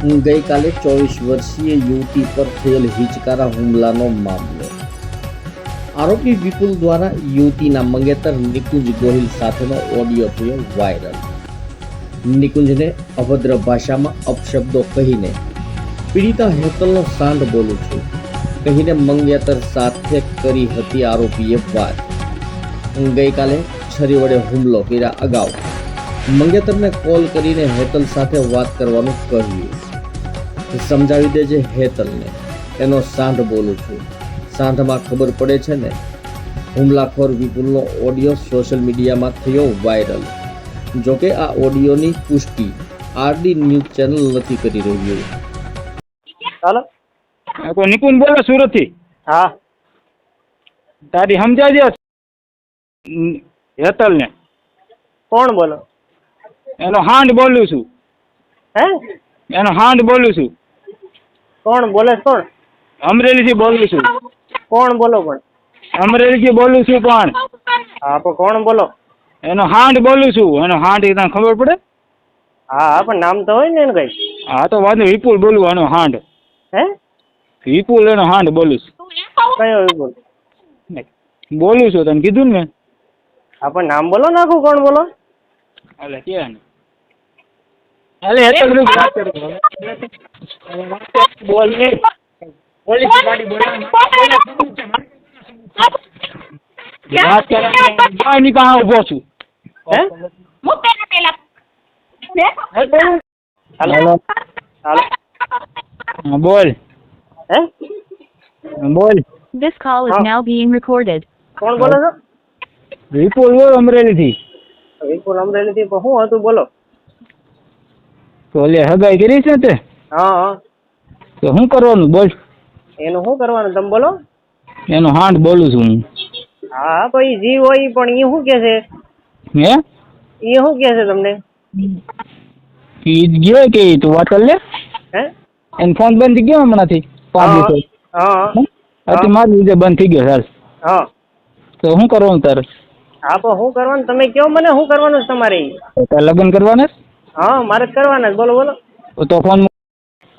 ગઈકાલે ચોવીસ વર્ષીય યુવતી પર થયેલ હિચકારા હુમલાનો મામલો. આરોપી વિપુલ દ્વારા યુવતીના મંગેતર નિકુંજ ગોહિલ સાથેનો ઓડિયો થયો વાયરલ. નિકુંજને અભદ્ર ભાષામાં અપશબ્દો કહીને પીડિતા હેતલનો સાંડ બોલું છું. કહીને મંગેતર સાથે કરી હતી આરોપીએ વાત. ગઈકાલે છરી વડે હુમલો કર્યા અગાઉ મંગેતરને કોલ કરીને હેતલ સાથે વાત કરવાનું કહ્યું. સમજાવી દેજે હેતલને એનો સાંઢ બોલું છું. સાંઢમાં ખબર પડે છે ને હુમલાખોર વિપુલનો ઓડિયો સોશિયલ મીડિયામાં થયો વાયરલ. જોકે આ ઓડિયોની પુષ્ટિ આરડી ન્યૂઝ ચેનલ નથી કરી રહ્યું. હાલો? આ કોઈ નિકુંજ બોલે સુરતથી હા. તારી સમજાજે હેતલ ને કોણ બોલો? એનો હાંડ બોલું છું. હે? એનો હાંડ બોલું છું. કોણ બોલે કોણ? અમરેલી થી બોલું છું. કોણ બોલો પણ? અમરેલી થી બોલું છું પણ. હા પણ કોણ બોલો? એનો હાંડ બોલું છું. એનો હાંડ એ તને ખબર પડે? હા હા પણ નામ તો હોય ને એનું કઈ. હા તો વાંધો નહીં. વિપુલ બોલું એનો હાંડ. હે? વિપુલ એનો હાંડ બોલું કયો વિપુલ? છું બોલું છું તને કીધું ને મેં. હા પણ નામ બોલો નાખું કોણ બોલો? એટલે કે ને અલે હેતલ રૂપ વાત કરું બોલ ને પોલીસ ગાડી બોલાવી વાત કરે બાયની પાસે ઊભો છું હે મૂકેલા પેલા હાલો હાલો હા, બોલ હે બોલ This call is Huh? now being recorded. કોણ બોલો છો વિપુલ બોલ અમરેલી થી વિપુલ અમરેલી થી પણ શું હતું બોલો તો લે હગાઈ કરી છે તે? હા તો શું કરવાનું? બોલ. એનું શું કરવાનું? તમે બોલો. એનો હાંડ બોલું છું હું. હા તો એ જીવ હોય પણ એ શું કે છે? હે? એ શું કે છે તમને? ઈ જ ગયો કે તું વાત કર લે. હે? એન ફોન બંધ થઈ ગયો હમણાંથી. પાંચ દિવસ હા અતિ મારી લીધે બંધ થઈ ગયો ચાલ હા. તો શું કરવાનું તારે? હા તો શું કરવાનું? તમે કયો મને શું કરવાનું છે તમારે? તો લગ્ન કરવાના છે? હા મારે જ કરવાના. બોલો બોલો. તો ફોન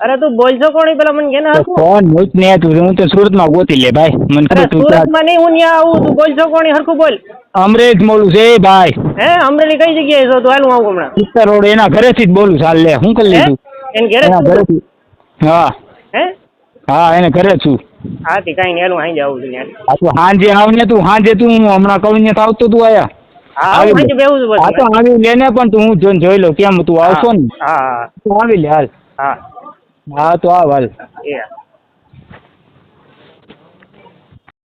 અરે તું બોલજો કોણ પેલા? મને કે ને હરખું? ફોન મૂક ને તું. હું તો સુરતમાં ગોતી લે ભાઈ. મને અરે તું સુરતમાં નહીં હું ત્યાં આવું. તું બોલજો કોણ હરખું બોલ. અમરેજ બોલું છે. ભાઈ. હે અમરેલી કઈ જગ્યાએ છો? તું હાલ હું આવું હમણાં. ઉત્તર રોડ એના ઘરેથી જ બોલું ચાલ લે હું કરી હે? લીધું? એને ઘરે જ? ઘરેથી. હા. હે? હા એને ઘરે છું. હા તે કઈ નહીં. હાલ હું અહીં આવું છું હાંજે આવ ને તું. હાંજે તું હમણાં કવિને આવતો તું આયા. હા તો આવી લે ને પણ તું હું જોઈ લઉં કેમ તું આવશો ને? હા આવી લે હાલ. હા. હા તો આવ હાલ.